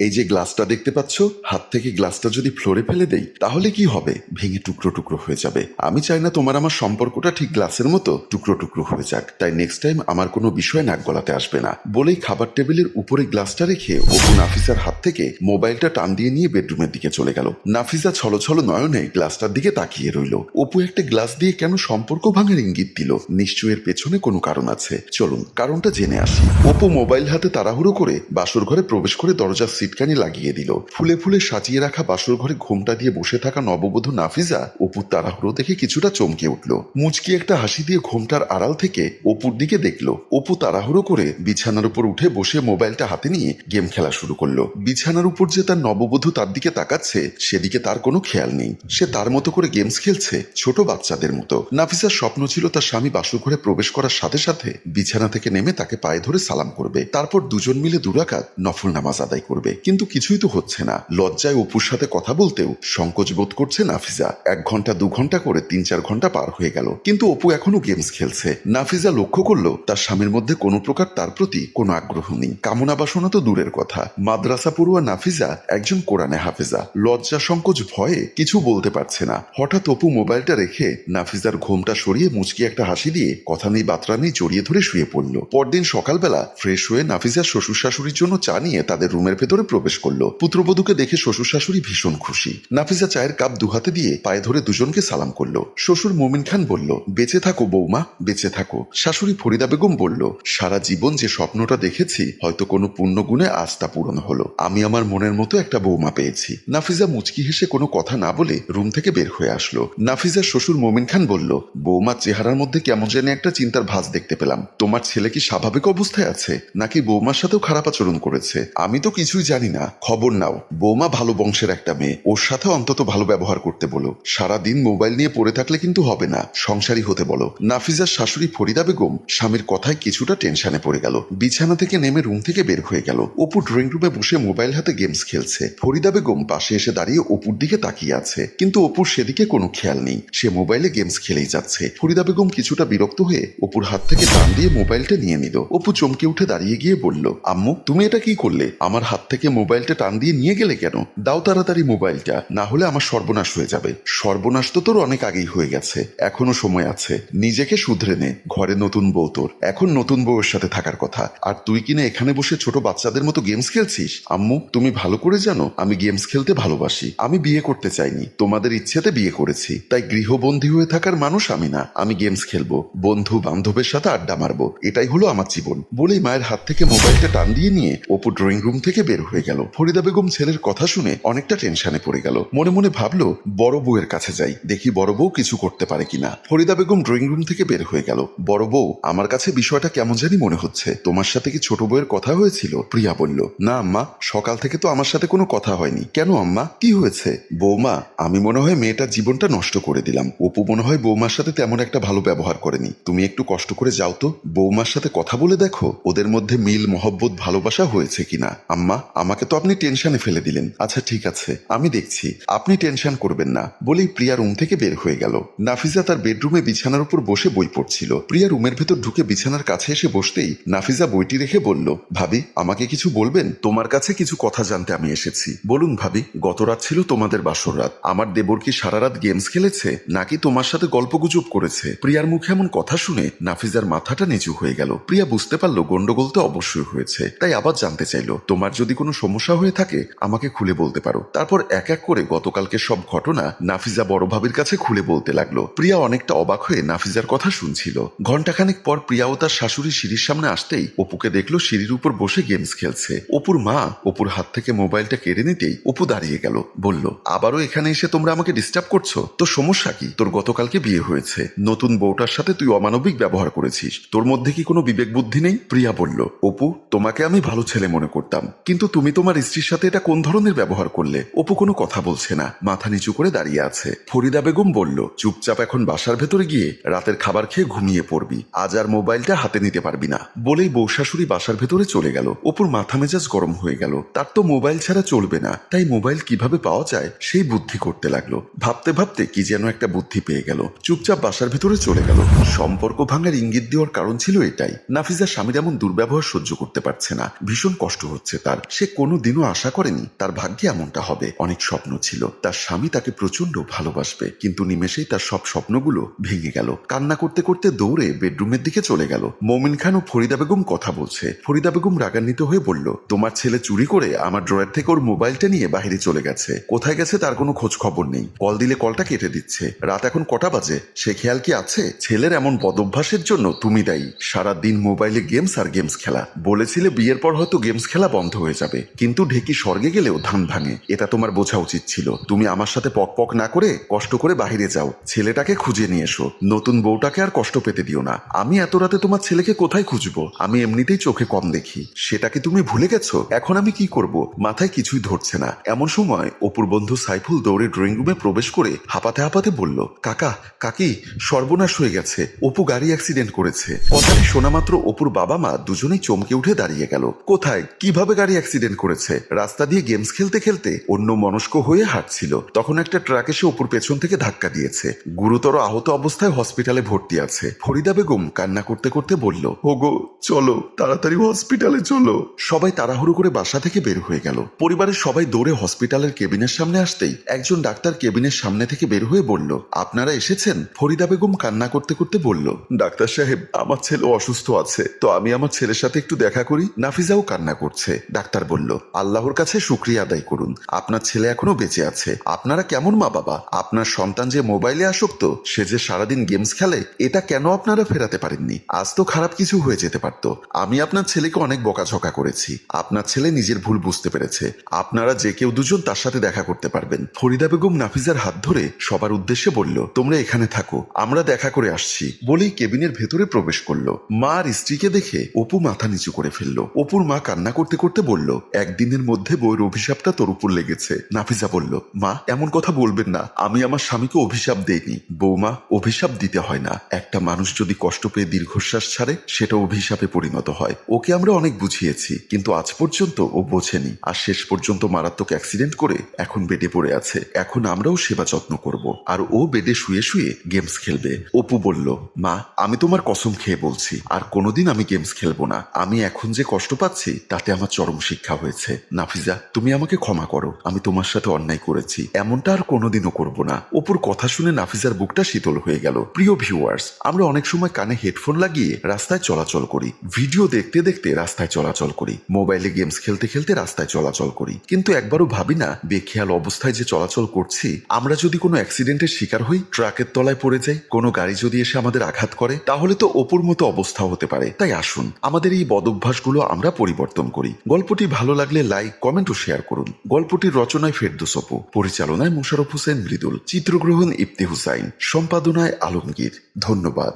এই যে গ্লাসটা দেখতে পাচ্ছ, হাত থেকে গ্লাসটা যদি ফ্লোরে ফেলে দেই, তাহলে কি হবে? ভেঙে টুকরো টুকরো হয়ে যাবে। আমি চাই না তোমার আমার সম্পর্কটা ঠিক গ্লাসের মতো টুকরো টুকরো হয়ে যাক। তাই নেক্সট টাইম আমার কোনো বিষয় নাক গলাতে আসবে না। বলেই খাবার টেবিলের উপরে গ্লাসটা রেখে অপু নাফিসার হাত থেকে মোবাইলটা টান দিয়ে নিয়ে বেডরুমের দিকে চলে গেল। নাফিসা ছলো ছলো নয়নে গ্লাসটার দিকে তাকিয়ে রইল। অপু একটা গ্লাস দিয়ে কেন সম্পর্ক ভাঙার ইঙ্গিত দিল? নিশ্চয়ই এর পেছনে কোনো কারণ আছে। চলুন, কারণটা জেনে আসি। অপু মোবাইল হাতে তাড়াহুড়ো করে বাসর ঘরে প্রবেশ করে দরজার সিটকানি লাগিয়ে দিল। ফুলে ফুলে সাজিয়ে রাখা বাসর ঘরে ঘোমটা দিয়ে বসে থাকা নববধূ নাফিজা অপুর তাড়াহুড়ো দেখে কিছুটা চমকে উঠল। মুচকি একটা হাসি দিয়ে ঘোমটার আড়াল থেকে অপুর দিকে দেখল। অপু তাড়াহুড়ো করে বিছানার উপর উঠে বসে মোবাইলটা হাতে নিয়ে গেম খেলা শুরু করল। বিছানার উপর যে তার নববধূ তার দিকে তাকাচ্ছে, সেদিকে তার কোনো খেয়াল নেই। সে তার মতো করে গেমস খেলছে ছোট বাচ্চাদের মতো। নাফিসার স্বপ্ন ছিল তার স্বামী বাসর ঘরে প্রবেশ করার সাথে সাথে বিছানা থেকে নেমে তাকে পায়ে ধরে সালাম করবে। তারপর দুজন মিলে দুরাকাত নফল নামাজ আদায় করবে। কিন্তু কিছুই তো হচ্ছে না। লজ্জায় অপুর সাথে কথা বলতেও সংকোচ বোধ করছে নাফিজা। এক ঘণ্টা, দু ঘণ্টা করে তিন চার ঘণ্টা পার হয়ে গেল। কিন্তু অপু এখনও গেমস খেলছে। নাফিজা লক্ষ্য করল, তার স্বামীর মধ্যে কোনো প্রকার তার প্রতি কোনো আগ্রহ নেই। কামনা বাসনা তো দূরের কথা। মাদ্রাসা পড়ুয়া নাফিজা একজন কোরআনে হাফেজা। লজ্জা, সংকোচ, ভয়ে কিছু বলতে পারছে না। হঠাৎ অপু মোবাইলটা রেখে নাফিজার ঘোমটা সরিয়ে মুচকি একটা হাসি দিয়ে কথা নেই, বাতরা নেই জড়িয়ে ধরে শুয়ে পড়ল। পরদিন সকালবেলা ফ্রেশ হয়ে নাফিজার শ্বশুর শাশুড়ির জন্য চা নিয়ে তাদের রুমের ভেতরে প্রবেশ করল। পুত্রবধূকে দেখে শ্বশুর শাশুড়ি ভীষণ খুশি। নাফিজা চায়ের কাপ দুহাতে দিয়ে পায়ে ধরে দুজনকে সালাম করল। শ্বশুর মোমিন খান বলল, বেঁচে থাকো বৌমা, বেঁচে থাকো। শাশুড়ি ফরিদা বেগম বলল, সারা জীবন যে স্বপ্নটা দেখেছি, হয়তো কোনো পুণ্য গুণে তা পূরণ হলো। আমি আমার মনের মতো একটা বৌমা পেয়েছি। নাফিজা মুচকি হেসে কোনো কথা না বলে রুম থেকে বের হয়ে আসলো। নাফিজার শ্বশুর মোমিন খান বলল, বৌমার চেহারার মধ্যে কেমন যেন একটা চিন্তার ভাঁজ দেখতে পেলাম। তোমার ছেলে কি স্বাভাবিক অবস্থায় আছে? নাকি বৌমার সাথেও খারাপ আচরণ করেছে? আমি তো কিছুই জানি না, খবর নাও। বৌমা ভালো বংশের একটা মেয়ে। ওর সাথে অন্তত ভালো ব্যবহার করতে বলো। সারা দিন মোবাইল নিয়ে পড়ে থাকলে কিন্তু হবে না। সংসারী হতে বলো। নাফিজার শাশুড়ি ফরিদা বেগম স্বামীর কথায় কিছুটা টেনশনে পড়ে গেল। বিছানা থেকে নেমে রুম থেকে বের হয়ে গেল। অপু ড্রয়িং রুমে বসে মোবাইল হাতে গেমস খেলছে। ফরিদা বেগম পাশে এসে দাঁড়িয়ে অপুর দিকে তাকিয়ে আছে। কিন্তু অপুর সেদিকে কোনো খেয়াল নেই। সে মোবাইলে গেমস খেলেই যাচ্ছে। ফরিদা বেগম কিছুটা বিরক্ত হয়ে অপুর হাত থেকে টান দিয়ে মোবাইলটা নিয়ে নিল। অপু চমকে উঠে দাঁড়িয়ে গিয়ে বলল, আম্মু, তুমি এটা কি করলে? আমার হাত থেকে মোবাইলটা টান দিয়ে নিয়ে গেলে কেন? দাও তাড়াতাড়ি মোবাইলটা, না হলে আমার সর্বনাশ হয়ে যাবে। সর্বনাশ তো তোর অনেক আগেই হয়ে গেছে, এখনও সময় আছে। নিজেকে শুধরে নে, ঘরে নতুন বউ তোর। এখন নতুন বউয়ের সাথে থাকার কথা। আর তুই কিনা এখানে বসে ছোট বাচ্চাদের মতো গেমস খেলছিস? আম্মু, তুমি ভালো করে জানো, আমি গেমস খেলতে ভালোবাসি। আমি বিয়ে করতে চাইনি, তোমাদের ইচ্ছেতে বিয়ে করেছি। তাই গৃহবন্দী হয়ে থাকার মানুষ আমি না, আমি গেমস খেলব। বন্ধু বান্ধবের সাথে আড্ডা মারবো, এটাই হলো আমার জীবন। বলেই মায়ের হাত থেকে মোবাইলটা টান দিয়ে নিয়ে, অপু ড্রয়িং রুম থেকে বের হয়ে গেল। ফরিদা বেগম ছেলের কথা শুনে অনেকটা টেনশনে পড়ে গেল। মনে মনে ভাবলো, বড় বউয়ের কাছে যাই, দেখি বড় বউ কিছু করতে পারে কিনা। ফরিদা বেগম ড্রয়িং রুম থেকে বের হয়ে গেল। বড় বউ, আমার কাছে বিষয়টা কেমন জানি মনে হচ্ছে। তোমার সাথে কি ছোট বউয়ের কথা হয়েছিল? প্রিয়া বলল, না আম্মা, সকাল থেকে তো আমার সাথে কোনো কথা হয়নি। কেন আম্মা? কি হয়েছে? বৌমা, আমি মনে হয় মেয়েটার জীবনটা নষ্ট করে দিলাম। অপু মনে হয় বৌমার সাথে তেমন একটা ভালো ব্যবহার করেনি। তুমি একটু কষ্ট করে যাও তো। বৌমার সাথে কথা বলে দেখো, ওদের মধ্যে মিল, মহব্বত, ভালোবাসা হয়েছে কিনা? আম্মা আমাকে তো আপনি টেনশনে ফেলে দিলেন। আচ্ছা ঠিক আছে। আমি দেখছি। আপনি টেনশন করবেন না। বলেই প্রিয়া রুম থেকে বের হয়ে গেল। নাফিজা তার বেডরুমে বিছানার উপর বসে বই পড়ছিল। প্রিয়া রুমের ভেতর ঢুকে বিছানার কাছে এসে বসতেই নাফিজা বইটি রেখে বলল, ভাবি, আমাকে কিছু বলবেন? তোমার কাছে কিছু কথা জানতে আমি এসেছি। বলুন ভাবি, গত রাত ছিল তোমাদের বাসর রাত। আমার দেবর কি সারা রাত গেমস খেলেছে, নাকি তোমার সাথে গল্পগুজব করেছে? প্রিয়ার মুখে এমন কথা শুনে নাফিজার মাথাটা নিচু হয়ে গেল। প্রিয়া বুঝতে পারল গন্ডগোল তো অবশ্যই হয়েছে। তাই আবার জানতে চাইলো, তোমার যদি কোনো সমস্যা হয়ে থাকে, আমাকে খুলে বলতে পারো। তারপর এক এক করে গতকালকে সব ঘটনা নাফিজা বড় ভাবির কাছে খুলে বলতে লাগল। প্রিয়া অনেকটা অবাক হয়ে নাফিজার কথা শুনছিল। ঘন্টাখানেক পর প্রিয়া ও তার শাশুড়ি সিঁড়ির সামনে আসতেই অপুকে দেখল সিঁড়ির উপর বসে গেমস খেলছে। অপুর মা অপুর হাত থেকে মোবাইলটা কেড়ে নিতেই অপু দাঁড়িয়ে গেল, বলল, আবারও এখানে এসে তোমরা আমাকে ডিস্টার্ব করছ? তোর সমস্যা কি? তোর গতকালকে বিয়ে হয়েছে। নতুন বউটার সাথে তুই অমানবিক ব্যবহার করেছিস। তোর মধ্যে কি কোনো বিবেক বুদ্ধি নেই? প্রিয়া বলল, অপু, তোমাকে আমি ভালো ছেলে মনে করতাম। কিন্তু তুমি তোমার স্ত্রীর সাথে এটা কোন ধরনের ব্যবহার করলে? অপু কোনো কথা বলছে না। মাথা নিচু করে দাঁড়িয়ে আছে। ফরিদা বেগম বলল, চুপচাপ এখন বাসার ভেতরে গিয়ে রাতের খাবার খেয়ে ঘুমিয়ে পড়বি। আজ আর মোবাইলটা হাতে নিতে পারবি না। বলেই বউ শাশুড়ি বাসার ভেতরে চলে গেল। অপুর মাথা মেজাজ গরম হয়ে গেল। তার তো মোবাইল ছাড়া চলবে না। তাই মোবাইল কীভাবে পাওয়া যায়, সেই বুদ্ধি করতে লাগল। ভাবতে ভাবতে কি যেন একটা বুদ্ধি পেয়ে গেল। চুপচাপ বাসার ভেতরে চলে গেল। সম্পর্ক ভাঙার ইঙ্গিত দেওয়ার কারণ ছিল এটাই। নাফিজা স্বামীর এমন দুর্ব্যবহার সহ্য করতে পারছে না। ভীষণ কষ্ট হচ্ছে তার। সে কোনো দিনও আশা করেনি তার ভাগ্যে এমনটা হবে। অনেক স্বপ্ন ছিল। তার স্বামী তাকে প্রচণ্ড ভালোবাসবে, কিন্তু নিমেষেই তার সব স্বপ্নগুলো ভেঙে গেল। কান্না করতে করতে দৌড়ে বেডরুমের দিকে চলে গেল। মমিন খান ও ফরিদা বেগম কথা বলছে। ফরিদা বেগম রাগান্বিত হয়ে বলল, তোমার ছেলে চুরি করে আমার ড্রয়ার থেকে ওর মোবাইলটা নিয়ে বাহিরে চলে গেছে। কোথায় গেছে তার কোনো খোঁজ খবর নেই। কল দিলে কলটা কেটে দিচ্ছে। রাত এখন কটা বাজে? সে খেয়াল কি আছে? ছেলের এমন বদভ্যাসের জন্য তুমি দায়ী। সারা দিন মোবাইলে গেমস আর গেমস খেলা। বলেছিলে বিয়ের পর হয়তো গেমস খেলা বন্ধ হয়ে যাবে। কিন্তু ঢেকি স্বর্গে গেলেও ধান ভাঙে। এটা তোমার বোঝা উচিত ছিল। তুমি আমার সাথে পক পক না করে কষ্ট করে বাইরে যাও। ছেলেটাকে খুঁজে নিয়ে এসো। নতুন বউটাকে আর কষ্ট পেতে দিও না। আমি এত রাতে তোমার ছেলেকে কোথায় খুঁজবো? আমি এমনিতেই চোখে কম দেখি। সেটাকে তুমি ভুলে গেছো? এখন আমি কি করব? মাথায় কিছুই ধরছে না। এমন সময় অপুর বন্ধু সাইফুল দৌড়ে ড্রয়িং রুমে প্রবেশ করে হাঁপাতে হাঁপাতে বলল, কাকা, কাকি, সর্বনাশ হয়ে গেছে। অপু গাড়ি অ্যাক্সিডেন্ট করেছে। কথাটি শোনা মাত্র অপুর বাবা মা দুজনেই চমকে উঠে দাঁড়িয়ে গেল। কোথায়? কীভাবে গাড়ি অ্যাক্সিডেন্ট করেছে। রাস্তা দিয়ে গেমস খেলতে খেলতে অন্য মনস্ক হয়ে হাঁটছিল। তখন একটা ট্রাক এসে অপুর পেছন থেকে ধাক্কা দিয়েছে। গুরুতর আহত অবস্থায় হসপিটালে ভর্তি আছে। ফরিদা বেগম কান্না করতে করতে বলল, ওগো, চলো, তাড়াতাড়ি হসপিটালে চলো। সবাই তাড়াহুড়ো করে বাসা থেকে বের হয়ে গেল। পরিবারের সবাই দৌড়ে হসপিটালের কেবিনের সামনে আসতেই একজন ডাক্তার কেবিনের সামনে থেকে বের হয়ে বলল, আপনারা এসেছেন? ফরিদা বেগম কান্না করতে করতে বলল, ডাক্তার সাহেব, আমার ছেলে অসুস্থ আছে, তো আমি আমার ছেলের সাথে একটু দেখা করি। নাফিজাও কান্না করছে। ডাক্তার বলল আল্লাহর কাছে শুক্রিয়া আদায় করুন। আপনার ছেলে এখনও বেঁচে আছে। আপনারা কেমন মা বাবা? আপনার সন্তান যে মোবাইলে আসক্ত, সে যে সারাদিন গেমস খেলে, এটা কেন আপনারা ফেরাতে পারেননি? আজ তো খারাপ কিছু হয়ে যেতে পারত। আমি আপনার ছেলেকে অনেক বকাঝকা করেছি। আপনার ছেলে নিজের ভুল বুঝতে পেরেছে। আপনারা যে কেউ দুজন তার সাথে দেখা করতে পারবেন। ফরিদা বেগম নাফিজার হাত ধরে সবার উদ্দেশ্যে বলল, তোমরা এখানে থাকো। আমরা দেখা করে আসছি। বলেই কেবিনের ভেতরে প্রবেশ করল। মা আর স্ত্রীকে দেখে অপু মাথা নিচু করে ফেলল। অপুর মা কান্না করতে করতে বলল একদিনের মধ্যে বইয়ের অভিশাপটা তোর উপর লেগেছে। নাফিজা বলল, মা, এমন কথা বলবেন না। আমি আমার স্বামীকে অভিশাপ দেইনি। বৌমা, অভিশাপ দিতে হয় না। একটা মানুষ যদি কষ্ট পেয়ে দীর্ঘশ্বাস ছাড়ে, সেটা অভিশাপে পরিণত হয়। ওকে আমরা অনেক বুঝিয়েছি, কিন্তু আজ পর্যন্ত ও বোঝেনি। আর শেষ পর্যন্ত মারাত্মক অ্যাক্সিডেন্ট করে এখন বেডে পড়ে আছে। এখন আমরাও সেবা যত্ন করব। আর ও বেডে শুয়ে শুয়ে গেমস খেলবে। অপু বলল, মা, আমি তোমার কসম খেয়ে বলছি। আর কোনোদিন আমি গেমস খেলব না। আমি এখন যে কষ্ট পাচ্ছি, তাতে আমার চরম শিক্ষা হয়েছে। নাফিজা, তুমি আমাকে ক্ষমা করো। আমি তোমার সাথে অন্যায় করেছি। এমনটা আর কোনোদিনও করব না। অপুর কথা শুনে নাফিজার বুকটা শীতল হয়ে গেল। প্রিয় ভিউয়ার্স আমরা অনেক সময় কানে হেডফোন লাগিয়ে রাস্তায় চলাচল করি। ভিডিও দেখতে দেখতে রাস্তায় চলাচল করি। মোবাইলে গেমস খেলতে খেলতে রাস্তায় চলাচল করি। কিন্তু একবারও ভাবি না, বেখেয়াল অবস্থায় যে চলাচল করছি, আমরা যদি কোনো অ্যাক্সিডেন্টের শিকার হই, ট্রাকের তলায় পড়ে যাই, কোনো গাড়ি যদি এসে আমাদের আঘাত করে, তাহলে তো অপুর মতো অবস্থা হতে পারে। তাই আসুন, আমাদের এই বদভ্যাসগুলো আমরা পরিবর্তন করি। গল্পটি ভালো লাগলে লাইক কমেন্ট ও শেয়ার করুন। গল্পটির রচনায় ফেরদোস অপু, পরিচালনায় মোশারফ হোসেন মৃদুল, চিত্রগ্রহণ ইফতি হুসাইন, সম্পাদনায় আলমগীর। ধন্যবাদ।